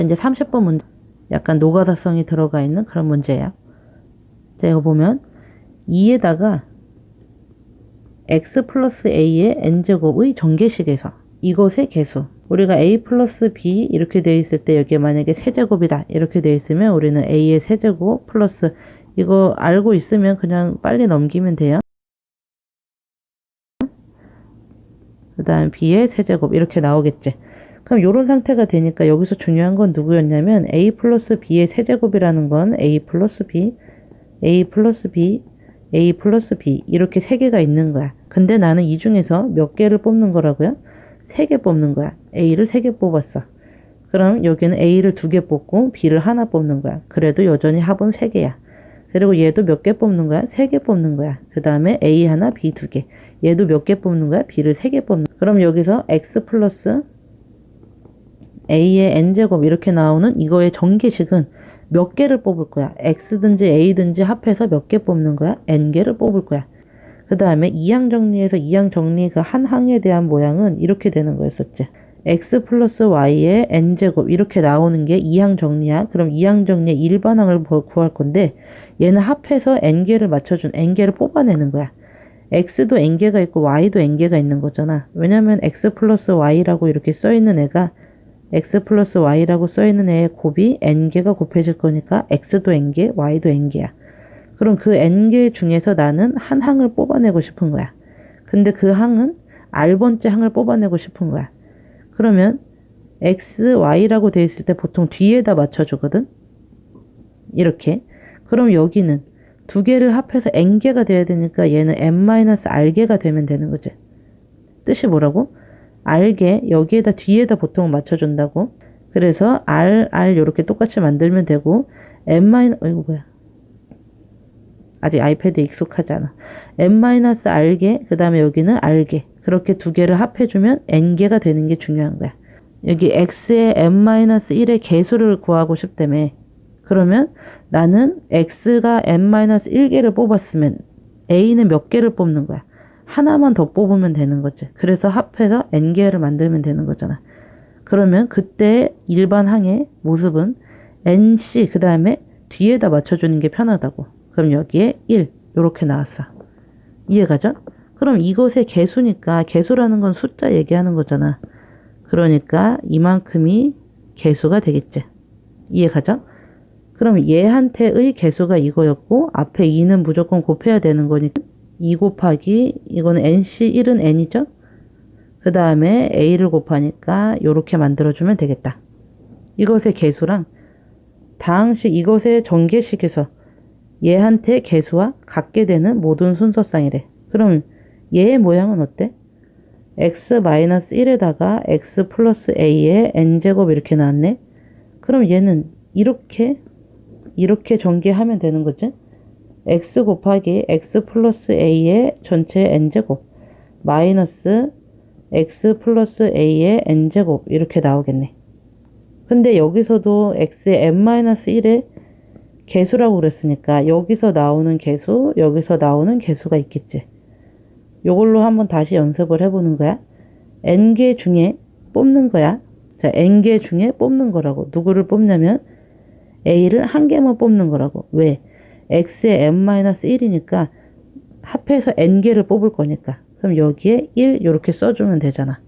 자, 이제 30번 문제. 약간 노가다성이 들어가 있는 그런 문제예요. 자, 이거 보면 2에다가 x 플러스 a의 n제곱의 전개식에서 이것의 개수 우리가 a 플러스 b 이렇게 되어 있을 때 여기에 만약에 세제곱이다 이렇게 되어 있으면 우리는 a의 세제곱 플러스 이거 알고 있으면 그냥 빨리 넘기면 돼요. 그 다음 b의 세제곱 이렇게 나오겠지. 그럼 이런 상태가 되니까 여기서 중요한 건 누구였냐면 a 플러스 b의 세제곱이라는 건 a 플러스 b, a 플러스 b, a 플러스 b 이렇게 세 개가 있는 거야. 근데 나는 이 중에서 몇 개를 뽑는 거라고요? 세 개 뽑는 거야. a를 세 개 뽑았어. 그럼 여기는 a를 두 개 뽑고 b를 하나 뽑는 거야. 그래도 여전히 합은 세 개야. 그리고 얘도 몇 개 뽑는 거야? 세 개 뽑는 거야. 그 다음에 a 하나, b 두 개. 얘도 몇 개 뽑는 거야? b를 세 개 뽑는 거야. 그럼 여기서 x 플러스 a의 n제곱 이렇게 나오는 이거의 전개식은 몇 개를 뽑을 거야? x든지 a든지 합해서 몇 개 뽑는 거야? n개를 뽑을 거야. 그 다음에 이항 정리에서 이항 정리 그 한 항에 대한 모양은 이렇게 되는 거였었지. x 플러스 y의 n제곱 이렇게 나오는 게 이항 정리야. 그럼 이항 정리의 일반항을 구할 건데 얘는 합해서 n개를 맞춰준 n개를 뽑아내는 거야. x도 n개가 있고 y도 n개가 있는 거잖아. 왜냐면 x 플러스 y라고 이렇게 써있는 애가 x 플러스 y라고 써있는 애의 곱이 n개가 곱해질 거니까 x도 n개, y도 n개야. 그럼 그 n개 중에서 나는 한 항을 뽑아내고 싶은 거야. 근데 그 항은 r번째 항을 뽑아내고 싶은 거야. 그러면 x, y라고 돼 있을 때 보통 뒤에다 맞춰주거든? 이렇게. 그럼 여기는 두 개를 합해서 n개가 돼야 되니까 얘는 n-r개가 되면 되는 거지. 뜻이 뭐라고? R개 여기에다 뒤에다 보통 맞춰준다고. 그래서 r, r 이렇게 똑같이 만들면 되고 n- 어이구 뭐야. 아직 아이패드 익숙하지 않아. n-r개 그 다음에 여기는 r개 그렇게 두 개를 합해주면 n개가 되는 게 중요한 거야. 여기 x의 n-1의 개수를 구하고 싶다며. 그러면 나는 x가 n-1개를 뽑았으면 a는 몇 개를 뽑는 거야. 하나만 더 뽑으면 되는 거지. 그래서 합해서 n개를 만들면 되는 거잖아. 그러면 그때 일반 항의 모습은 nc 그 다음에 뒤에다 맞춰주는 게 편하다고. 그럼 여기에 1 이렇게 나왔어. 이해가죠? 그럼 이것의 개수니까 개수라는 건 숫자 얘기하는 거잖아. 그러니까 이만큼이 개수가 되겠지. 이해가죠? 그럼 얘한테의 개수가 이거였고 앞에 2는 무조건 곱해야 되는 거니까 2 곱하기 이거는 nc 1은 n이죠? 그 다음에 a를 곱하니까 이렇게 만들어주면 되겠다. 이것의 개수랑 당시 이것의 전개식에서 얘한테 개수와 같게 되는 모든 순서쌍이래. 그럼 얘의 모양은 어때? x-1에다가 x 플러스 a의 n제곱 이렇게 나왔네. 그럼 얘는 이렇게 이렇게 전개하면 되는 거지. X 곱하기 x 플러스 a의 전체 n제곱 마이너스 x 플러스 a의 n제곱 이렇게 나오겠네. 근데 여기서도 x의 n-1의 개수라고 그랬으니까 여기서 나오는 개수, 여기서 나오는 개수가 있겠지. 요걸로 한번 다시 연습을 해보는 거야. n개 중에 뽑는 거야. 자, n개 중에 뽑는 거라고. 누구를 뽑냐면 a를 한 개만 뽑는 거라고. 왜? X의 n-1이니까 합해서 n개를 뽑을 거니까. 그럼 여기에 1 이렇게 써주면 되잖아.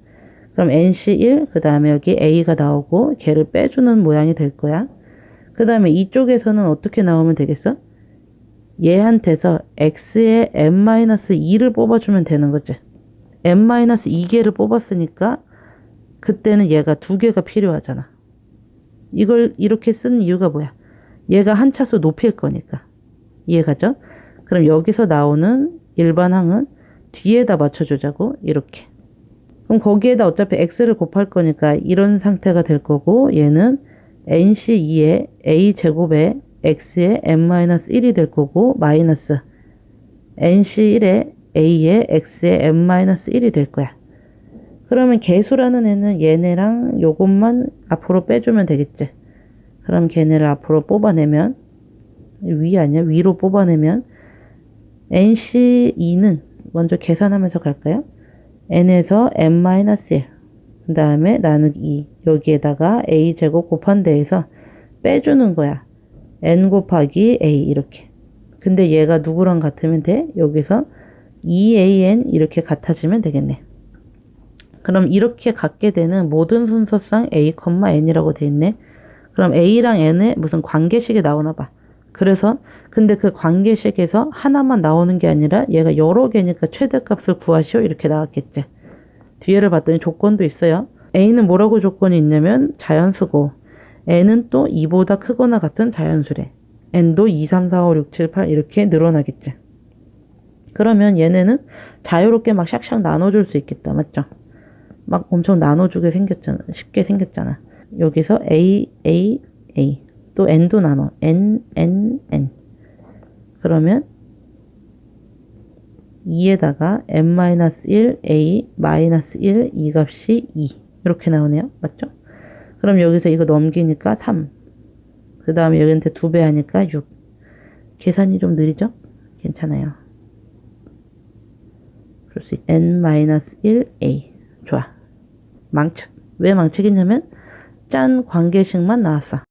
그럼 nc1 그 다음에 여기 a가 나오고 걔를 빼주는 모양이 될 거야. 그 다음에 이쪽에서는 어떻게 나오면 되겠어? 얘한테서 x의 n-2를 뽑아주면 되는 거지. n-2개를 뽑았으니까 그때는 얘가 두 개가 필요하잖아. 이걸 이렇게 쓴 이유가 뭐야? 얘가 한 차수 높일 거니까. 이해가죠? 그럼 여기서 나오는 일반항은 뒤에다 맞춰주자고 이렇게. 그럼 거기에다 어차피 x를 곱할 거니까 이런 상태가 될 거고 얘는 nc2의 a제곱에 x의 n-1이 될 거고 마이너스 nc1의 a의 x의 n-1이 될 거야. 그러면 개수라는 애는 얘네랑 요것만 앞으로 빼주면 되겠지. 그럼 걔네를 앞으로 뽑아내면 위 아니야? 위로 뽑아내면 nc2는 먼저 계산하면서 갈까요? n에서 n-1 그 다음에 나누기 2. 여기에다가 a제곱 곱한 데에서 빼주는 거야. n 곱하기 a 이렇게. 근데 얘가 누구랑 같으면 돼? 여기서 2an 이렇게 같아지면 되겠네. 그럼 이렇게 갖게 되는 모든 순서상 a, n이라고 돼 있네. 그럼 a랑 n의 무슨 관계식이 나오나 봐. 그래서 근데 그 관계식에서 하나만 나오는 게 아니라 얘가 여러 개니까 최대값을 구하시오 이렇게 나왔겠지. 뒤에를 봤더니 조건도 있어요. a는 뭐라고 조건이 있냐면 자연수고 n은 또 2보다 크거나 같은 자연수래. n도 2, 3, 4, 5, 6, 7, 8 이렇게 늘어나겠지. 그러면 얘네는 자유롭게 막 샥샥 나눠줄 수 있겠다. 맞죠? 막 엄청 나눠주게 생겼잖아. 쉽게 생겼잖아. 여기서 A, A, A. 또 N도 나눠. N, N, N. 그러면 2에다가 N-1, A, -1, 이 값이 2. 이렇게 나오네요. 맞죠? 그럼 여기서 이거 넘기니까 3. 그 다음에 여기한테 2배 하니까 6. 계산이 좀 느리죠? 괜찮아요. 그럴 수 있. N-1A. 좋아. 망측. 왜 망측이냐면 짠 관계식만 나왔어.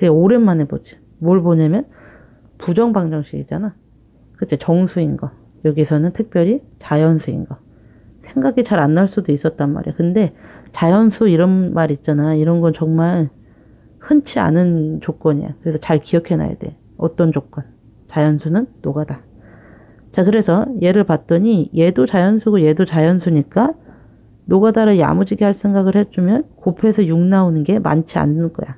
되게 오랜만에 보지. 뭘 보냐면 부정방정식이잖아. 그치? 정수인 거. 여기서는 특별히 자연수인 거. 생각이 잘 안 날 수도 있었단 말이야. 근데 자연수 이런 말 있잖아. 이런 건 정말 흔치 않은 조건이야. 그래서 잘 기억해 놔야 돼. 어떤 조건? 자연수는 노가다. 자, 그래서 얘를 봤더니 얘도 자연수고 얘도 자연수니까 노가다를 야무지게 할 생각을 해주면 곱해서 6 나오는 게 많지 않는 거야.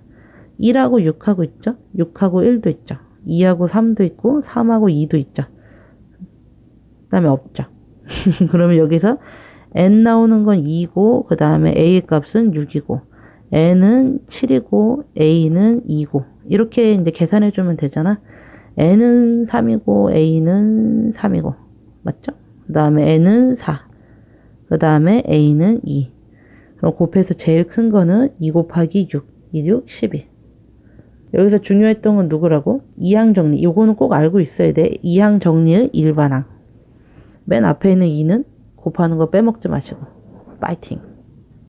1하고 6하고 있죠? 6하고 1도 있죠? 2하고 3도 있고 3하고 2도 있죠? 그 다음에 없죠? 그러면 여기서 n 나오는 건 2고 그 다음에 a 값은 6이고 n은 7이고 a는 2고 이렇게 이제 계산해 주면 되잖아. n은 3이고 a는 3이고 맞죠? 그 다음에 n은 4. 그 다음에 a는 2. 그럼 곱해서 제일 큰 거는 2 곱하기 6. 2, 6, 12. 여기서 중요했던 건 누구라고? 이항 정리. 이거는 꼭 알고 있어야 돼. 이항 정리의 일반항. 맨 앞에 있는 2는 곱하는 거 빼먹지 마시고. 파이팅.